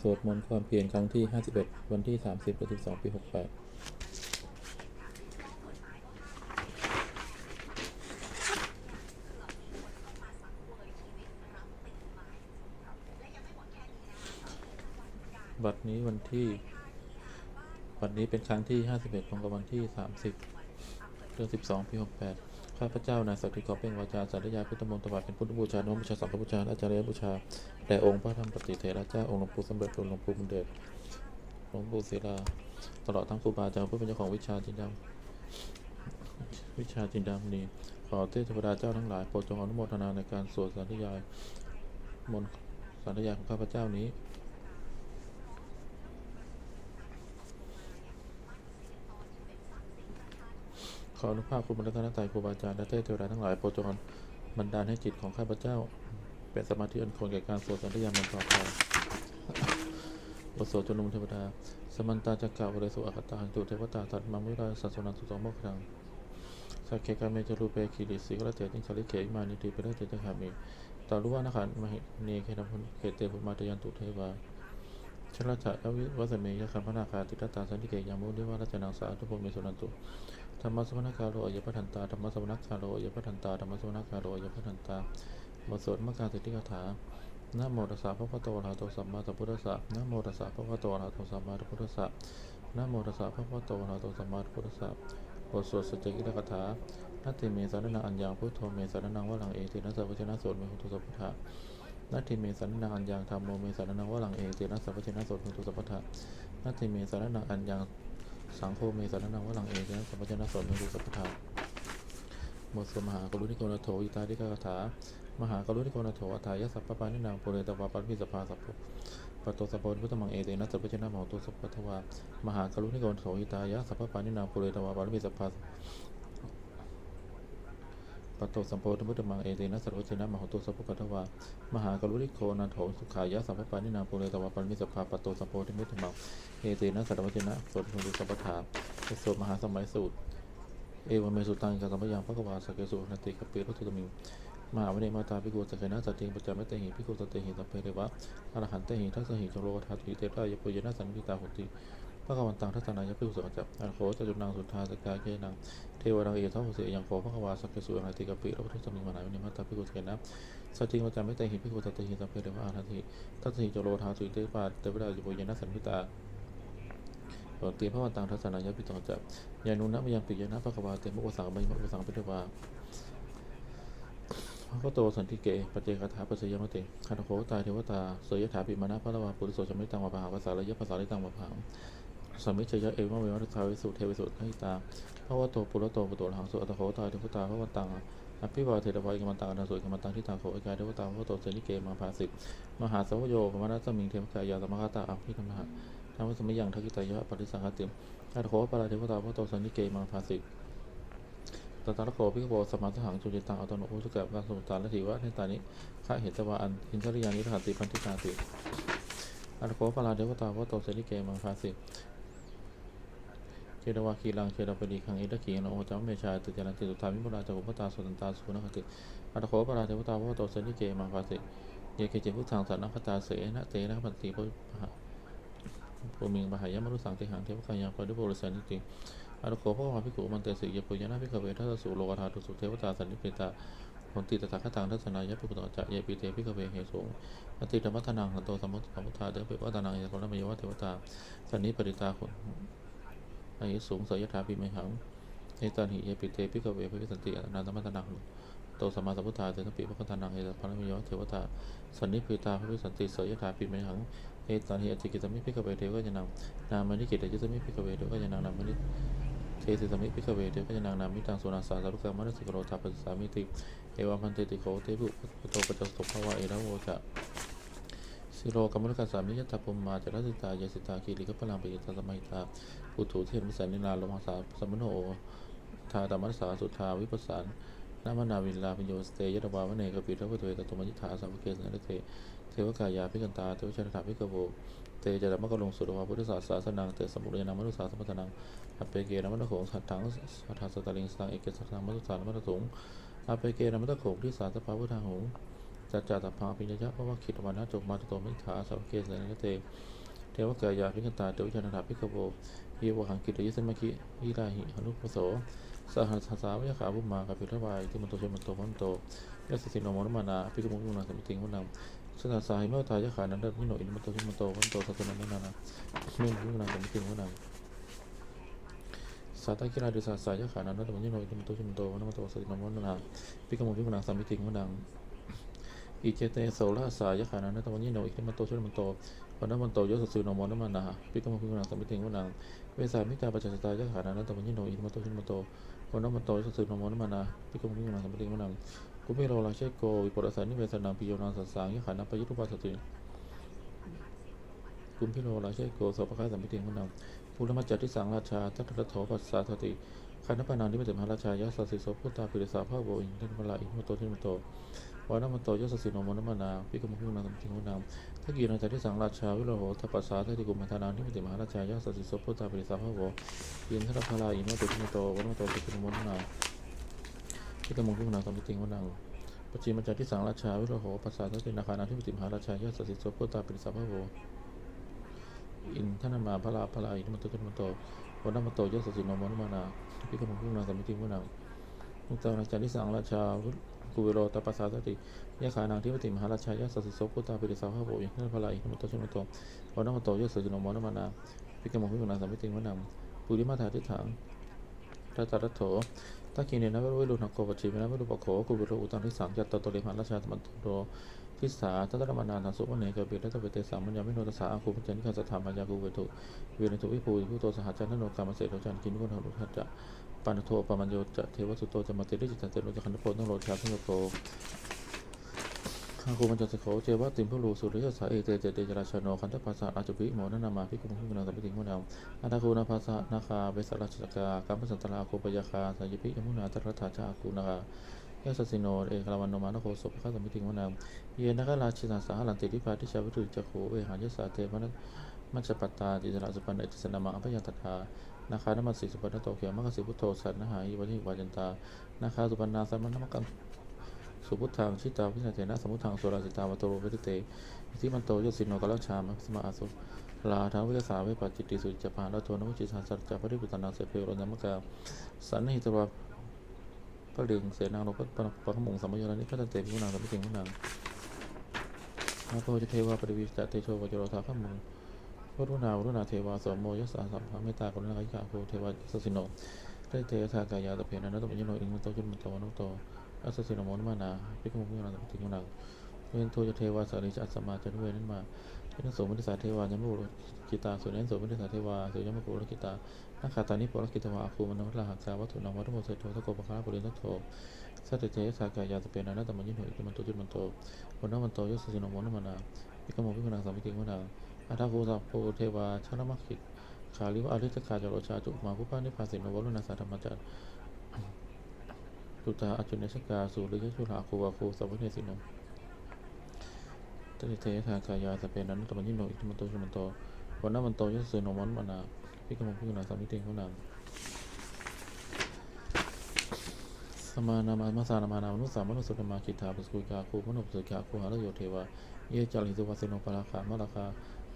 สวดมนต์ความเพียรครั้งที่ 51 วันที่ 30เดือน12 ปี 68 บัดนี้วันที่บัดนี้เป็นครั้งที่ 51ตรงกับวันที่ 30เดือน12 ปี 68 ข้าพเจ้านายสักดิ์ขอเป็นวาจาสารยาพุทธมนต์ถวายเป็นพุทธบูชาโนมบูชาสังฆบูชาอาจารย์บูชาแด่องค์พระธรรมปฏิเถระเจ้าองค์หลวงปู่สมเด็จหลวงปู่บุญเดชหลวงปู่ศิลาตลอดทั้งครูบาอาจารย์ผู้เป็นเจ้าของวิชาจินดาวิชาจินดามณีขอเทพดาเจ้าทั้งหลายโปรดจงอนุโมทนาในการสวดสาธยายมนต์สาธยายของข้าพเจ้านี้ ขออนุภาพคุณพระรัตนตรัยครูบาอาจารย์และเทพเทวดาทั้งหลายโปรดจงบันดาลให้จิตของข้าพเจ้า เป็นสมาธิอันควรแก่การสวดสันติยามันต่อไปบทสวดจนุมเทวดา สมันตาจักกะวเรสุอัคตาหันตุเทวตาตัดมังวิราสัสนันสุตโมกขังสักเคกาเมจรูเปคิริสิกระเตติงสลิเขมานิติเปรตเตจขามิตาลุวานะขันมหิเนเคนะพุนเขเตภุมาตยันตุเทวาชลจะวิวัสเมยคัมพนาคาติตตาสันติเกยามุนิวารัจนังสาธุโภเมสุนันตุ ธรรมสมณคาโลอยพัทันตาธรรมสมณคาโลอยพัทันตาธรรมสมณคาโลอยพัทันตาบทสวดมกาสิทธิคาถานะโมตัสสะภะคะวะโตอะระหะโตสัมมาสัมพุทธัสสะนะโมตัสสะภะคะวะโตอะระหะโตสัมมาสัมพุทธัสสะนะโมตัสสะภะคะวะโตอะระหะโตสัมมาสัมพุทธัสสะบทสวดสัจจกิรคาถานัตถิเมสารนังอัญญังพุทโธเมสารนังวะหลังเอตินะสัพพะชนะโสดเมหุตุสัพพะนัตถิเมสารนังอัญญังธรรมโมเมสารนังวะหลังเอตินะสัพพะชนะโสดเมหุตุสัพพะนัตถิเมสารนังอัญญัง สังโฆเมสารนังวะหลังเอกนะสัมปชนะสนมดุสัพพทาบทสวดมหากรุณิโกนโถอิตาดิกาถามหากรุณิโกนโถอัฏฐายสัพพปานินางปุเรตวาปันพิสภาสัพพปตโตสัพพพุทธมังเอเตนะสัพพชนะมหตุสัพพทวามหากรุณิโกนโถอิตายะสัพพปานินางปุเรตวาปันพิสภา ปตโตสัมโพธิพุทธมังเอเตนะสัพพชนะมหตุสัพพทวามหากรุณิโกนโถสุขายะสัพพปานินาปุเรตวาปันพิสภาปตโตสัมโพธิพุทธมังเอเตนะสัตวจนะสวดมนต์สัพพทาสดมหาสมัยสูตรเอวเมสุตังกัสัมปยังพระกวาสเกสุนติกเปรุตุตมิงมหาวิเนมาตาพิกุสเกนะสัตติงปัจจามิเตหิพิกุสเตหิสัพเพเรวะอรหันเตหิทัสสหิจโลทัตถิเตระยปุยนะสันพิตาหุติ ระกวันตังทัศนายพิกุสกัจจอันโคจจุนังสุทธาสกาเกนังเทวรังเอทัหุเสยังโคพระกวาสกเกสุนติกเปรุตุตมิงมหาวิเนมาตตาพิกุสเกนะสัตติงปัจจามิเตหิพิกุสเตหิสัพเพเรวะอรหันติทัสสหิจโลทัตถิเตระเตระยปุยนะสันพิตาปกติพระวันตังทัศนายะปิตองจับยานุนะมยังปิยนะพระกวาเตมุปสังใบมุปสังปิทวาพระโตสันติเกปเจกถาปัจจยมติขันโคตาเทวตาเสยถาปิมานะพระละวาปุริโสชมิตังวะภาภาษาระยะภาษาลิตังวะภา สมิชยะเอวะเววัตถาวิสุเทวิสุทหิตาพระวโตปุรโตปุโตหังสุอัตโคตาเทวตาพระวันตังอภิวาเทระวายกมันตังอนาสุกมันตังทิฏฐาโคอิกายเทวตาพระโตเสนิเกมาภาสิกมหาสวโยปมานัสมิงเทวกายาสมคตาอภิธรรมะธรรมสมัยยังทักิตายะปฏิสังขติอัตโขปาราเทวตาพระโตสันนิเกมังภาสิกตตาลโขพิกโบสมาสหังจุจิตังอัตโนโอสุกับการสมุตตานและถีวะเนตานิข้าเหตวาอันอินทริยานิรหัสติพันธิตาติอัตโขปาราเทวตาพระโตสันนิเกมังภาสิก เจดวาคีลังเจดปดีขังเอตขีนโอจามเมชาติจารันติสุธามิมุราจักุปตาสุตันตาสุนคติอัตโขปาราเทวตาพระโตสันนิเกมังภาสิเยเกจิพุทธังสันนคตาเสนะเตนะปันติพุทธภูมิงมหายมรุสังติหังเทวกายังปริโภรสันนิติอนุโคพระวาภิกขุมันเตสิยปุยนะภิกขเวทัสสุโลกธาตุสุเทวตาสันนิปิตาผลติตถาคตังทัศนายะภิกขุตจะเยปิเตภิกเวเหสุงอติธรรมทนังหันโตสมุทสมุทธาเดปิวัตนังเอกรมยวะเทวตาสันนิปริตาขุน อายุสูงสยถาปิมหังเอตันหิเยปิเตภิกขเวภิสันติอนันตมัตนังโตสมมาสัพพุทธาเตนะปิพระคตานังเอตพระมยเทวตาสันนิปิตาพระวิสันติสยถาปิมหังเอตันหิอจิกิตมิพิกเวเทวก็จะนำนามนิกิตยุตมิพิกเวเทวก็จะนำนามนิเทสิสมิพิกเวเทวก็จะนำนามิตังสุนาสาสารุกรรมนสิกโรธาปัสสามิติเอวามันเตติโคเทพุปโตปจจสุภาวะเอระโวจะ สิโรกรรมนุกัสสามิยตาปุมมาจารสิตายสิตาคีริกพลังปิยตาสมัยตาปุถุเทมิสันนินาลมาสาสมุโนทาตมัสสาสุทาวิปัสสานนามนาวินลาปิโยสเตยตวาวเนกปิทวะเทวตตุมัจิธาสัมภเกสนเตเทวกายาพิกันตาเทวชนถาพิกโวเตจารมกลงสุรวาพุทธศาสนาเตสมุเรนามนุสาสมัตนังอเปเกนามนุโขงสัตถังสัทธาสตาลิงสังเอกสัตถังมนุสานามนุสงอเปเกนามนุโขงที่สาสภาพุทธาหง จัจจตภาปิญญยะเพราะว่าขิตวันนะจกมาตโตมิถาสาวเกสนเตเทวกายาพิกตาเตวิชานาถาพิกโบเยวหังกิตยิสมะคิวิราหิหนุปโสสหัสสาวิยขาบุมากับพิทวายที่มันโตชมันโตมันโตยสสินโนมนมานาพิกมุมุนาสมิติงมุนังสตาสาหิเมตายขานันเดมิโนอินมันโตชมันโตมันโตสัตนันนานามิมุมุนาสมิติงมุนังสัตตกิราดิสัสายขานันตมันยิโนอิติมโตชิมโตวันโตสัตนมวันนาปิกมุพิมนังสมิติงวันนัง อิเจเตโสละสายขานันตมันยิโนอิติมโตชิมโตวันนั้นมันโตยศสุนอมวันมานนาปิกมพิมนังสมิติงวันนังเวสามิตาปัจจตายขานันตมันยิโนอิติมโตชิมโตวันนั้นมันโตยศสุนอมวันมานนาปิกมพิมนังสมิติงวันนังกุเปโรลาเชโกวิปรสันนิเวสนังปิโยนังสัสสังยขานัปยุตุปัสสติกุมพิโรลาเชโกโสปะคาสามิติงวันนังภูรมาจัดที่สังราชาทัตตะโถปัสสาทติขันธปานังที่เป็นมหาราชายะสัสสิโสพุทธาปิริสาภาโวอินทันพลาอิมโตทิมโต วานามันโตยศสิโนมนมนาพิกมพิมนังทิงวนามทักกีนันจัดที่สังราชาวิโรโหทัปปสาทัติกุมธานังที่เป็นมหาราชายะสัสสิโสพุทธาปิริสาภาโวอินทนพลาอิมโตทิมโตวานามันโตสิโนมนนาพิกมพิมนังทิงวนังปจิมาจัดที่สังราชาวิโรโหปัสสาทัตินาคานังที่เป็นมหาราชายะสัสสิโสพุทธาปิริสาภาโวอินทนามาพระลาพลาอินมันโตจนมันโตวันนั้นมันโตยศสินโนมนมนาพิกมพุนาสมิติมุนามุตตาราชานิสังราชา กุเวโรตปัสสาสติยะขานางที่ปฏิมหาราชายะสัสสิโสพุตาปิริสาภาโวอินทนาพลาอินมันโตจนมันโตวันนั้นมันโตยศสินโนมอนมานาพิกมพุนาสัมพิติมุนาปุริมาถาทิฏฐานรัตรัตโถตักินเนนะเวรุณังโกปจิเมนะเวรุปโขกุเวโรอุตังทิสังจัตตโตเรมหาราชาธรรมโตทิสาทัตตรมานานาสุวเนกเบตตเวเตสามัญญามิโนตสาอาคูปัญจนิคัสสถามัญญากูเวทุเวเนทุวิภูวิภูโตสหัจจันทโนกามเสโทจันกินกุณหรุทัจจะ ปันโทปมัญโยจะเทวสุโตจะมาติริจิตเตโนจะขันธโพต้องโลชาพิโยโกอาคูปัญจะสโขเจวะติมพุรูสุริยสาเอเตเจเตจราชโนคันธปัสสะอาจุปิโมนนามาพิกุมพิกุณาสัมปิติมุนาอาตาคูนาภาสะนาคาเวสราชกากัมปสันตราโคปยาคาสายพิยมุนาตรัฐาชาคูนาคายาสสิโนเอกลาวันโนมานโคสปะคาสัมปิติมุนาเยนกราชินาสาหันติทิพาทิชาวิรุจักโขเวหายสาเทมนมัจจปัตตาจิตราสุปันเอติสนามังอภยตถา นาคานมัสสิสุปันโตเขียมัคสิพุทโธสันนหายวันิวาจันตานาคาสุปันนาสัมมนมกังสุพุทธังชิตาวินาเถนะสมุทังสุราสิตาวโตเวทิเตอิทิมันโตยสิโนกลังชามัสมาอาสุลาทางวิทยาสาเวปัจจิติสุจปานลโทนวุจิสาสัจจะปริปุตนาเสเพโรนามกาสันนิหิตวะพระดึงเสนางโลภะปะขมุงสัมมโยนิพระตันเตพิวนังสัมปิติงพินังนาโพจะเทวาปริวิสตเตโชวจโรธาขมุง รุณาวรุณาเทวาสมโมยสาสัมภาเมตตากรุณาคิกาโพเทวาสสิโนได้เททากายาตเพนะนัตตมยโนอิงมันโตจุนมันโตนุโตอัสสิโนโมนมานาพิกมุขยนาติงนังเวนโทจเทวาสาริจัสมาจันเวนั้นมาเป็นโสมติสาเทวายมุโรกิตาสุนันสมติสาเทวาสุยมกุรกิตานาคาตานิปรกิตวาคูมนวัตลาหักสาวัตถุนังวัตถุโมเสโททโกปะคาปุรินัตโทสัตเตเจสากายาตเพนะนัตตมยโนอิงมันโตจุมันโตวันนมันโตยสสิโนโมนมานาพิกโมพิกนังสามิติมุนัง อาทาโกสัพโพเทวาชนะมัคคิขาลิวะอริจคาจโรชาจุมาภุปานิพาสินวรุณาสาธรรมจัตตุตาอจุเนชกาสุริยชุลาคูวาคูสัพพเนสิโนตติเทธากายาสเปนันตมันยิโนอิทมันโตชมันโตวันนั้นมันโตยสโนมันมานาพิกโมพิกนังสามิเติมุนังสมานามามาสานามานามนุสามนุสุตมาคิทาปุสกุกาคูมนุปสุกาคูหะโยเทวาเยจาริสุวัสโนปราคามราคา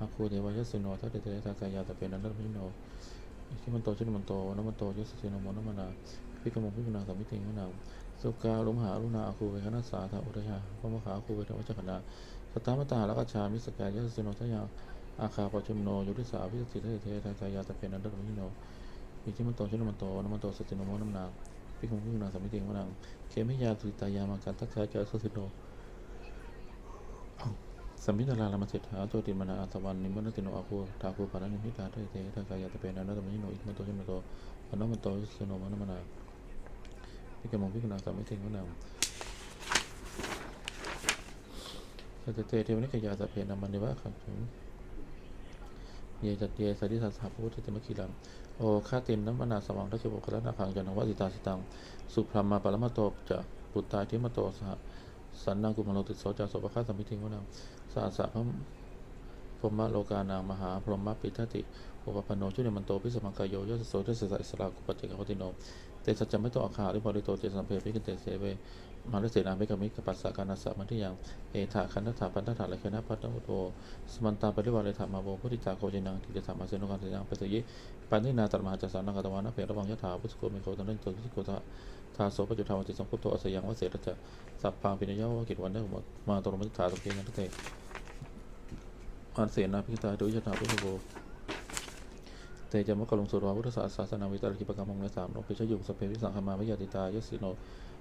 อาคูเดวายสโนทัตเตเตทากายาตะเปนันทมิโนที่มันโตชุนมันโตนมันโตยสสิโนมนมนาพิกมงพิกนาสามิติงนาสุกาลุมหาลุนาอาคูเวคณสาธาอุทยาพมขาคูเวทวัจขณาสตามตาลักชามิสกายสสิโนทยาอาคาปจุมโนยุทิสาวิสติเทเททากายาตะเปนันทมิโนอิที่มันโตชุนมันโตนมันโตสสิโนมนมนาพิกมงพิกนาสามิติงนาเคมิยาตุตายามาการทักษะเจสสิโน สัมมิตาลาลามาเสถาโจติมนาอาสวันนิมนติโนอาคูทาคูปารานิมิตาเทเททากายาตเปนันตมิโนอิมันโตชิมันโตอนนั้นมันโตสโนมันมนาพิกมงพิกนาสามิติงวนามสัจเตเทวนิกยาสเพนามันนิวะขังถึงเยจัตเยสัดิสัสสาพุทธเตมคีลังโอคาตินน้ำมนาสวังทัชโบกรัตนาขังจันทวสิตาสิตัง สุพรหมาปรมาโตจะปุตตาทิมโตสห สันนังกุมารโลติโสจารสุภคาสัมพิทิงวนาสาสะพระพรมโลกานางมหาพรหมปิทัติโอปปโนชุเนมันโตพิสมังกายโยยสโสทสสะอิสระกุปเจกปติโนเตสัจจะไม่ต้องอาคาหรือริโตเจสัมเพพิกเตเสเว มาลเสนาภิกามิกปัสสะกานัสสะมันที่ยังเอถาคันธถาปันธถาเลขนะปัตตมุโตสมันตาปริวาเลธรรมาโวพุทธิจาโคจินังทิเตสามาเสนุกันเสยังเปสยิปันนินาตมหาจัสสานังกตวานะเพระวังยะถาพุทธโกมิโกตันเรนโตทิโกตะทาโสปจุทาวันติสังคุปโตอสยังวเสรจะสัพพังปินยาวกิจวันได้หมดมาตรงมิถาตุเกยังทุเตอันเสนาภิกตาดุยถาพุทธโก เตจมกลงสุรวาพุทธศาสนาวิตาลิปกรรมมงในสามโลกพิชยุงสเพวิสังขมาวิยาติตายสิโน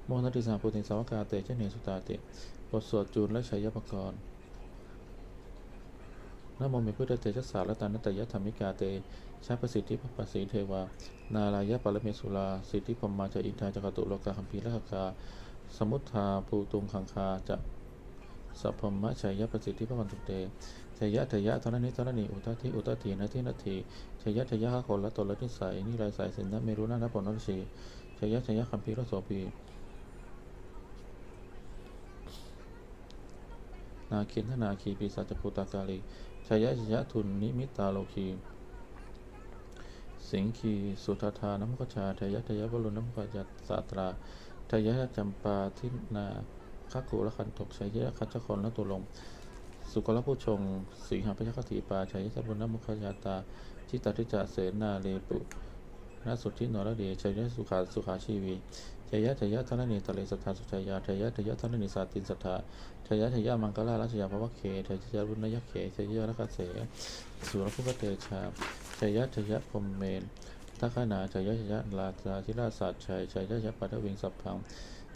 โมหนติสามปุติสาวกาเตเจเนสุตาเตบทสวดจูนและชัยปกรณ์นโมมีพุทธเตชะสารตานตยธรรมิกาเตชาประสิทธิปสีเทวา นาลายะปรเมสุลา สิทธิพมมาจอินทาจักตุโลกาคัมภีและคาสมุทธาภูตุงขังคาจะสัพพมะชัยยประสิทธิพวันตุเตชัยยะทยะธนนิธนนิอุตติอุตตินาทินาที ชยยะทยะหะคนละตนละนิสัยนิรายสายสินนะเมรุนานะปนนชีชยยะชยยะคัมภีรโสปีนาคินทนาคีปีศาจภูตากาลีชยยะชยยะทุนนิมิตาโลคี สิงคีสุทธาน้ำกชาทยะทยะวรุณน้ำกจัตสาตราทยะจำปาทินาคักกุละคันตกชยยะคัจคนละตุลง สุกลผู้ชงสีหาพยคติปาชัยยะบุญนมุขยาตา จิตตทิจาเสนาเลปุนาสุทธินรเดชัยยะสุขาสุขาชีวีชัยยะชัยยะธนนีตะเลสัทธาสุชยาชัยยะชัยยะธนนีสาตินสัทธาชัยยะชัยยะมังกลาลัชยาภวเคชัยยะบุญนยเคชัยยะรักเสสุรภุกเตชาชัยยะชัยยะพมเมนทักขณาชัยยะชัยยะลาลาธิราชสัจชัยชัยยะชัยยะปัทวิงสัพพัง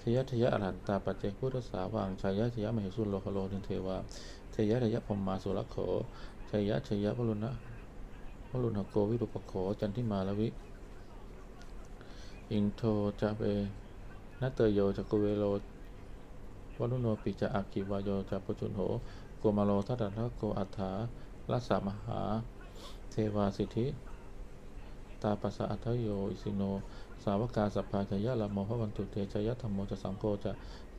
ชัยยะชัยยะอรหันตาปัจเจกพุทธสาวังชัยยะชัยยะมเหสุโลคโลนิเทวาชัยยะชัยยะพรหมาสุรโขชัยยะชัยยะวรุณะ วรุณโกวิรุปโขจันทิมาลวิอินโทจะเวนัตเตโยจะกุเวโลวรุโนปิจะอากิวายโยจะปุจุนโหโกมาโลทัตตะโกอัฏฐาลัสามหา เทวาสิทธิ ตาปัสสะอัทโยอิสิโน สาวกาสัพพาชยะละโมพระวันตุเตชยธรรมโมจะสังโฆจะ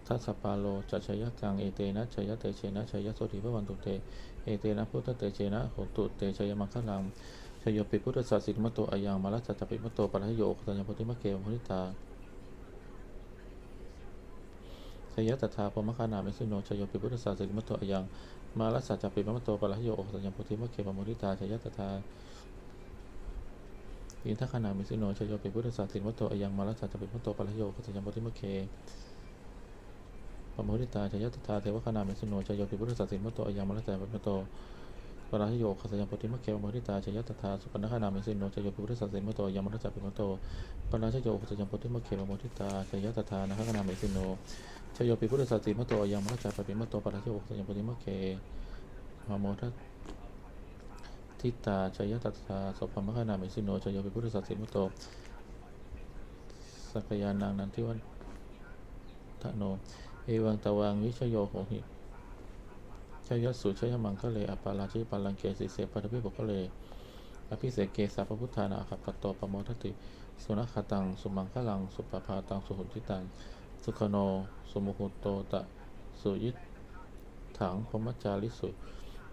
ทัสสปาโลจะชยกังเอเตนะชยเตเชนะชยโสติพระวันตุเต เอเตนะพุทธเตเชนะโหตุเตชยมังคลัง ชยปิพุทธศาสิกมโตอายังมาลัสสะจปิมโตปะระโยคตัญญพุทธิมะเกวมุนิตาชยตถาพมคานามิสุโนชยปิพุทธศาสิกมโตอายังมาลัสสะจปิมโตปะระโยคตัญญพุทธิมะเกวมุนิตาชยตถาอินทขณามิสิโนชโยปิพุทธศาสนิวัตโตอายังมาลัสจะเป็นพุทโตปัลโยกัจจัมปติมะเคปะโมทิตาชยตถาเทวขณามิสิโนชโยปิพุทธศาสนิวัตโตอายังมาลัสจะเป็นพุทโต ปัลโยกัจจัมปติมะเคปะโมทิตาชยตถาสุปนขณามิสิโนชโยปิพุทธศาสนิวัตโตอายังมาลัสสะเป็นพุทโตปัลโยกัจจัมปติมะเคปะโมทิตาชยตถานะขณามิสิโนชโยปิพุทธศาสนิวัตโตอายังมาลัสสะเป็นพุทโตปัลโยกัจจัมปติมะเคปะโมทัทิตาชยตัสสาสพพมคณามิสิโนชยปิพุทธสัตสิมุตโตสักยานังนันทิวันทะโนเอวังตวังวิชโยโหหิ ชยสุชยมังคะเลอปาราชิปัลังเกสิเสปัทภิปุคะเลอภิเสเกสัพพุทธานาคัปโตปโมทติ สุนัขตัง สุมังคะลัง สุปปาตัง สุหุติตัง สุขโน สุมุหุโตตะ สุยิถังพมจจาริสุ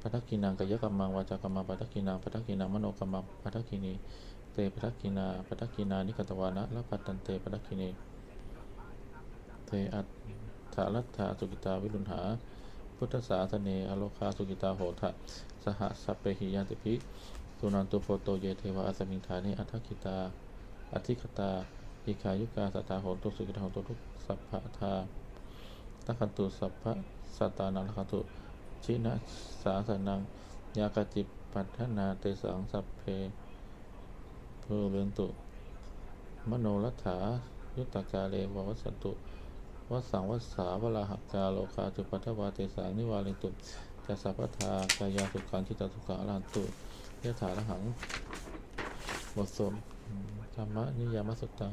ปัทกินังกายกรรมังวาจากรรมังปัทกินังปัทกินังมโนกรรมังปัทกินี เตปัทกินาปัทกินานิกตวานะละปัตตันเตปัทกินีเตอัตถาลัตถาสุกิตาวิรุณหา พุทธศาสเนอโลคาสุกิตาโหทะสหสัพเปหิยันติภิสุนันตุโปโตเยเทวะอสมิงฐานิอัทกิตาอธิคตาอิคายุกาสัตตาโหตุสุกิตาโหตุทุกสัพพะทาตัคันตุสัพพะสัตตานังละคันตุชินะสาสนังยากจิปปัฏนาเตสังสัพเพเพเรนตุ มโนรัฐายุตตกาเลววัสตุ วัสังวัสาวลาหกกาโลคาจุปัทวาเตสังนิวาลินตุจัสสะพัทากายาสุขังจิตตสุขังอรหันตุยะถาละหังบทสวดธรรมนิยามสุตัง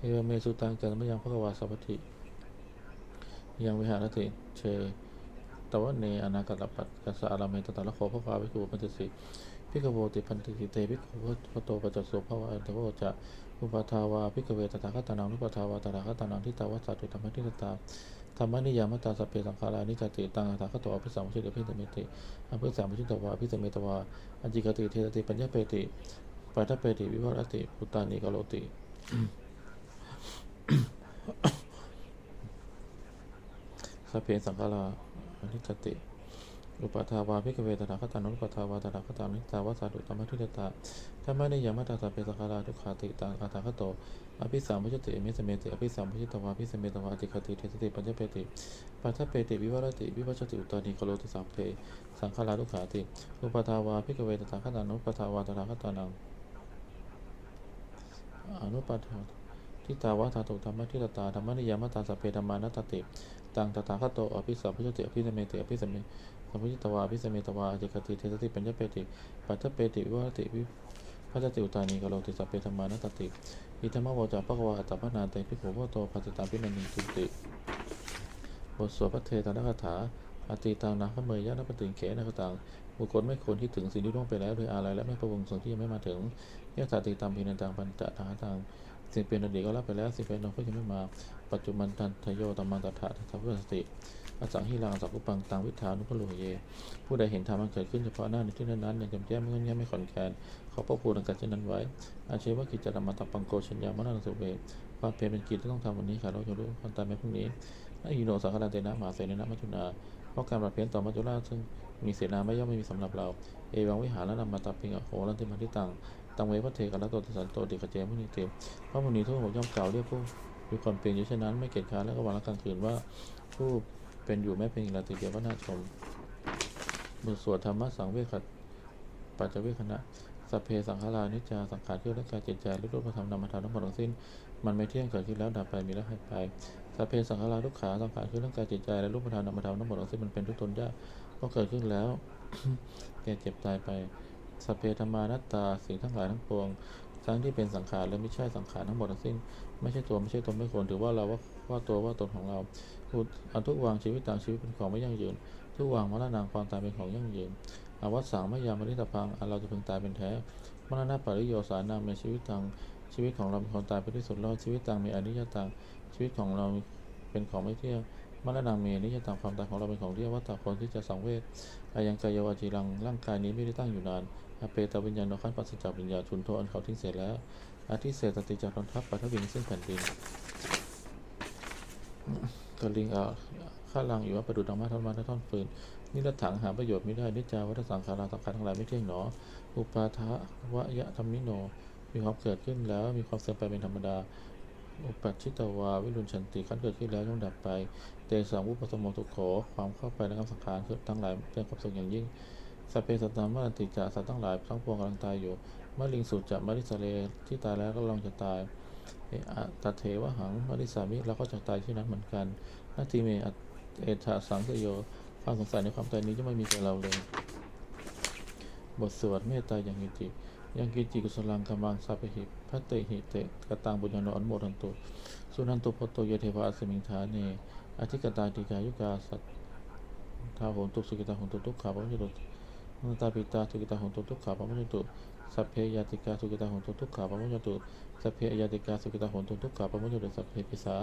เอวเมสุตังจันมยังพระกวาสัพพติยังวิหารติเชตวเนอนาคตปัตกัสสะอาราเมตตะละโคพระภาวิคูปัญจสี พิกโวติพันติเตพิกโวตโตปัจจสุภาวะเทวจะอุปทาวาพิกเวตตาคตานังนุปทาวาตถาคตานังทิตาวสัตตุธรรมนิตตาธรรมนิยามตาสเปสังขารานิกติตังถาคตอภิสัมพุชิตพิสัมมิติอภิสัมพุชิตวาพิสัมมิตวาอจิกติเทติปัญญเปติปัทเปติวิวัตติปุตานิกโลติสเปสังขารานิกติ อุปทาวาพิกเวตถาคตานุปทาวาตถาคตานิจจาวาสาดุตมะทุจตาธรรมะนิยามตาสัพเพสังขาราทุขาติตังอาตาคโตอภิสามพุจติเมิสเมติอภิสามพุจตวาภิสเมตวาติคติเทสติปัญญเปติปัจจเปติวิวรติวิวัชติอุตตานิโคโลติสัพเพสังขาราทุขาติอุปทาวาพิกเวตถาคตานุปทาวาตถาคตานังอนุปทาทิตาวาทาตุธรรมะทิตตาธรรมะนิยามตาสเพธรรมานัตตติตังตถาคโตอภิสัมพุจติอภิสเมติอภิสเม สัมพุจิตวาพิสเมตวาอจิกติเทสติปัญญเปติปัจเปติวิวัติวิพัจติอุตานีกโลติสัพเพธรรมานตติอิธรรมวจาปะกวาอัตตปนาเตพิโขโวโตภัจจตาพินันตุติบทสวดพระเทตนคาถาอติตังนาคเมยยะนปติงเขนคตังบุคคลไม่ควรที่ถึงสิ่งที่ล่วงไปแล้วโดยอะไรและไม่ประวงสิ่งที่ยังไม่มาถึงยะถาติตามพินันตังปัญจทางตัง สิ่งเป็นอดีตก็รับไปแล้วสิ่งเป็นอนาคตยังไม่มา ปัจจุบันทันทโยตมันตถาทัพพุทธสติอสังหิรังสัพพุปังตังวิธานุพโลเย ผู้ใดเห็นธรรมมันเกิดขึ้นเฉพาะหน้าในที่นั้นๆอย่างจำแจ้งไม่งอนแง่ไม่ขอนแคนเขาพระภูดังกัดเช่นนั้นไว้ อาชีวกิจจธรรมตัปังโกชัญญามนังสุเวความเพียรเป็นกิจที่ต้องทำวันนี้ค่ะเราจะรู้ความตายไม่พรุ่งนี้นาอิโนสังฆราเตนะมหาเสนนะมัจจุนาเพราะการปรับเพี้ยนต่อมัจจุราชซึ่งมีเสนาไม่ย่อมไม่มีสำหรับเรา เอวังวิหารและนำมาตับพิงอโหรันติมาทิตัง ตังเวพระเทกัลโตติสันโตติขเจมุนิเตพระมุนีทุกหกย่อมกล่าวเรียกผู้มีความเปลี่ยนอยู่เช่นนั้น ไม่เกียจค้านและก็วันละกลางคืนว่าผู้เป็นอยู่แม้เป็นอิราติเดียวก็น่าชมบทสวดธรรมะสังเวคปัจจเวคณะสัพเพสังขารานิจจาสังขารเที่ยวและการเจริญใจและรูปธรรมนามธรรมทั้งหมดทั้งสิ้น มันไม่เที่ยงเกิดขึ้นแล้วดับไปมีแล้วหายไปสัพเพสังขาราทุกขาสังขารคือเรื่องกายจิตใจและรูปธรรมนามธรรมทั้งหมดทั้งสิ้นมันเป็นทุกข์ทนยากก็เกิดขึ้นแล้วแก่เจ็บตายไป สัพเพธรรมานัตตาสิ่งทั้งหลายทั้งปวง ทั้งที่เป็นสังขารและไม่ใช่สังขารทั้งหมดทั้งสิ้น ไม่ใช่ตัวไม่ใช่ตนไม่ควรถือว่าเราว่าว่าตัวว่าตนของเราพูดเอาทุกวางชีวิตต่างชีวิตเป็นของไม่ยั่งยืน ทุกวางมรณะความตายเป็นของยั่งยืนอวัตสังไม่ยามริตพังอันเราจะพึงตายเป็นแท้มรณะปริโยสานามในชีวิตทางชีวิตของเราเป็นของตายไปที่สุดแล้วชีวิตต่างมีอนิจจตังชีวิตของเราเป็นของไม่เที่ยงมรณะมีอนิจจตังความตายของเราเป็นของเที่ยงวัฏฏะคนที่จะสังเวชอายังกายโยวาจีรังร่างกายนี้ไม่ได้ตั้งอยู่นาน อเปตวิญญาณนขั้นปัสสจากวิญญาชุนโทอันเขาทิ้งเสร็จแล้ว อาทิเศษตติจากรอนทัพปัทวิงซึ่งแผ่นดินกลิงเอาข้าลังอยู่ว่าประดุดดังมาท่อนมาท่อนฟืนนี่ละถังหาประโยชน์ไม่ได้นิจาวัฏสังขาราสังขารทั้งหลายไม่เที่ยงหนอ อุปาทะวะยะธรรมิโน มีความเกิดขึ้นแล้ว มีความเสื่อมไปเป็นธรรมดา อุปัชิตวา วิรุณชันติขันเกิดขึ้นแล้วย่อมดับไป เตสังวุปสมโมทุโขความเข้าไปในกรรมสังขารทั้งหลายเป็นความสุขอย่างยิ่ง สัพเพสัตตามรติจะสัตว์ทั้งหลายทั้งปวงกำลังตายอยู่มะลิงสุจะมะลิสเลที่ตายแล้วก็ลังจะตายเออะตัเทวหังมริสามิเราก็จะตายที่นั้นเหมือนกันนาทีเมอัตเอธาสังสยโยความสงสัยในความตายนี้จะไม่มีแก่เราเลย บทสวดเมตตายังกิจิยังกิจิกุสลังกำลังสัพหิพัตเตหิเตกตังบุญญาโนอนโมทันตุสุนันตุพโตเยเทวาสมิงธาเนอธิกตาติกายุกาสัตทาโหนตุสุกิตาโหนตุทุกขาปะมุจตุ นตาปิตาสุกิตาหนตุทุกขาปะมุจตุสัพเพยาติกาสุกิตาหนตุทุกขาปะมุจตุสัพเพยาติกาสุกิตาหนตุทุกขาปะมุจตุสัพเพปิสา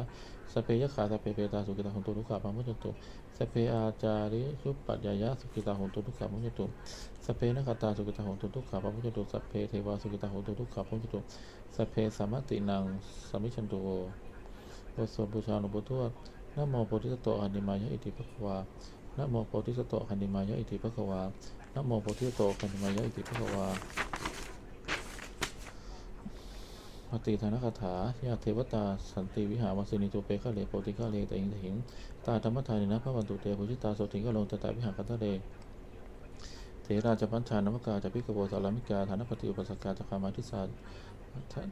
สัพเพยะขาสัพเพเปตาสุกิตาหนตุทุกขาปะมุจตุสัพเพอาจาริยุปปัจจยะสุกิตาหนตุทุกขาปะมุจตุสัพเพนักตาสุกิตาหนตุทุกขาปะมุจตุสัพเพเทวาสุกิตาหนตุทุกขาปะมุจตุสัพเพสามตินังสมิชันตุโอบทสวดบูชาหลวงปู่ทวดนโมโพธิสโตอะนิมายะอิติภควา นะโมโพธิสัตโตอะนิมายะอิติภควานะโมโพธิสัตโตอะนิมายะอิติภควาปฏิทานคาถายาเทวตาสันติวิหารวสินิโตเปคะเลโปติฆาเลตอิงถิงตาธรรมทานินะพระวันตุเตปุชิตาโสติงก็ลงตตาวิหารคัตตะเลเถราจะพันชานมกาจะพิกโวสารามิกาฐานปฏิอุปสกาจะคามาทิสา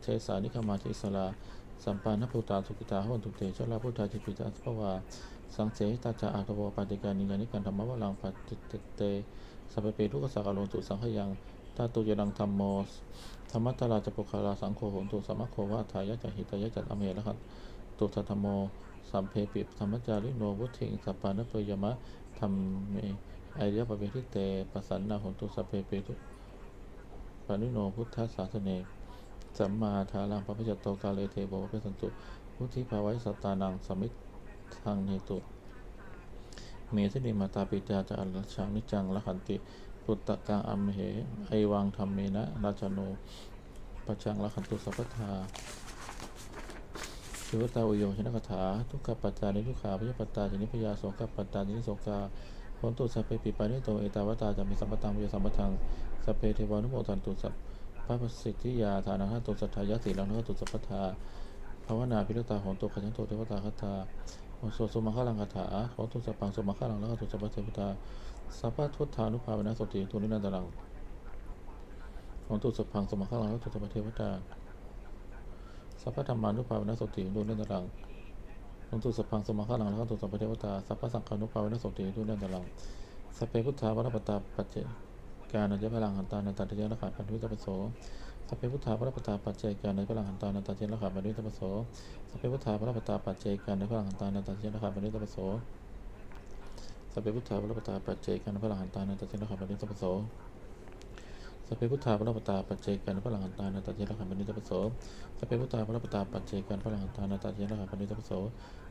เทสานิคามาทิสลาสัมปานภูตาสุกิตาหนตุเตชลาพุทธาจิปิตาสภวา สังเสหิตาจาอาตโวปาติกานิยานิกันธรรมวลังปัจจิตเตสัพเพทุกสักอารมตุสังขยังตาตุยรังธรรมโมธรรมตราจปุคาราสังโฆโหนตุสัมมโควาทายะจหิตายะจัตอเมระหัตตุทัตโมสัมเพปิธรรมจาริโนวุถิงสัปปานเปยมะธรรมเมไอเดียปะเวทิเตปสันนาโหนตุสัพเพเปตุปานิโนพุทธศาสเนสัมมาทารังปะพิจโตกาเลเทโบวะเปสันตุพุทธิภาวัยสัตตานังสมิ ทธังเนตุเมสนิมาตาปิจาจะอัลชังนิจังละขันติปุตตะกังอัมเหไอวังธรรมเมนะราชโนปจังละขันตุสัพพทาสิวตาอุโยงชนะคาถาทุกขปัจจานิทุกขาพยปัตตาจนิพยาโสกปัตตาจนิโสกาโหนตุสัพเพปิปานิโตเอตาวตาจะมีสัมปตังวิยสัมปทังสัพเพเทวานุโมทันตุสัพพระประสิทธิยาฐานังหตุสัทธายะสีลังหตุสัพพทาภาวนาพิรตาโหนตุขยันโตเทวตาคาถา โหนโสสุมาฆลังคาถาโหนตุสัพพังสุมาฆลังแล้วตุสัพพเทวตาสัพพทุทธานุภาเวนะสติตุนินันตรังโหนตุสพังสุมาฆลังแล้วตุสัพพเทวตาสัพพธรรมานุภาเวนสติดูเล่นตรังลงตุสพังสมมาฆาลังแล้วก็ตุสัพพเทวตาสัพพสังฆานุภาเวนสติดูเล่นตรังสัพเพพุทธาวัฏปตาปัจเจการนันจะพลังหันตานันตาเจรขาปันวิตปโส สัพเพพุทธาพระปตาปัจเจการนันพลังหันตานันตาเจนรขาปันวิตปโสสัพเพพุทธาพระปตาปัจเจการนันพลังหันตานันตาเจนรขาปันวิตปโสสัพเพพุทธาพระปตาปัจเจการนันพลังหันตานันตาเจนรขาปันวิตปโส พเพพุทธาพระปตาปัจเจกันพระหลังตานาตาเจรขันปณิตปโสสัพเพพุทธาพระปตาปัจเจกันพระหลังตานาตาเจรขันปณิตปโส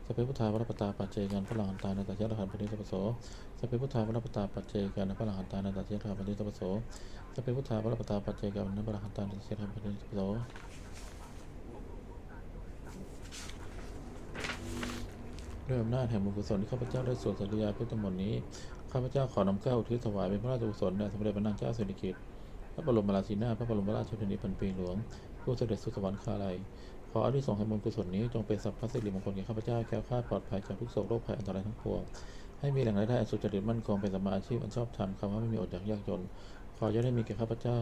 สัพเพพุทธาพระปตาปัจเจกันพระหลังตานาตาเจรขันปณิตปโสสัพเพพุทธาพระปตาปัจเจกันพระหลังตานาตาเจรขันปณิตปโสสัพเพพุทธาพระปตาปัจเจกันพระหลังตานาตาเจรขันปณิตปโสด้วยอำนาจแห่งบุญกุศลที่ข้าพเจ้าได้สวดสัตยาพุทธมนต์นี้ ข้าพเจ้าขอนำเกล้าอุทิศถวายเป็นพระราชกุศลแด่สมเด็จพระนางเจ้าสิริกิติ์ พระบรมราชินีนาพระบรมราชชนนีพันปีหลวง ผู้เสด็จสู่สวรรคาลัยขออนุสงส์แห่งบุญกุศลนี้จงเป็นสัพพะสิริมงคลแก่ข้าพเจ้าแก้วคลาดปลอดภัยจากทุกโศกโรคภัยอันตรายทั้งปวง ให้มีแหล่งรายได้อันสุจริตมั่นคงเป็นสมาอาชีพอันชอบธรรมคำว่าไม่มีอดอยากยากจน ขออย่าได้มีแก่ข้าพเจ้า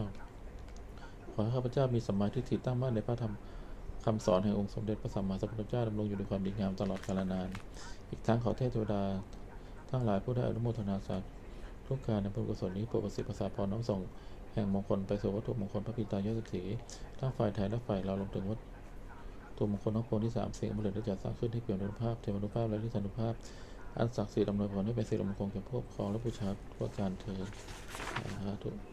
ขอให้ข้าพเจ้ามีสัมมาทิฏฐิตั้งมั่นในพระธรรมคำสอนแห่งองค์สมเด็จพระสัมมาสัมพุทธเจ้าดำรงอยู่ในความดีงามตลอดกาลนาน อีกทั้งขอเทพเทวดา ทั้งหลายผู้ได้อนุโมทนาสาธุการในบุญกุศลนี้โปรดประสิทธิ์ประสาพรน้อมส่ง แห่งมงคลไปสู่วัตถุมงคลพระปิตายอดสถีทั้งฝ่ายไทยและฝ่ายเราลงถึงวัตถุมงคลทั้งปวงที่สามสิ่งอมฤตได้จัดสร้างขึ้นให้เปลี่ยนอนุภาพเทวานุภาพและทิสานุภาพ อันศักดิ์สิทธิ์อำนวยผลให้เป็นสิริมงคลแก่ผู้ปกครองและผู้ชาทั่วการเถิดสาธุ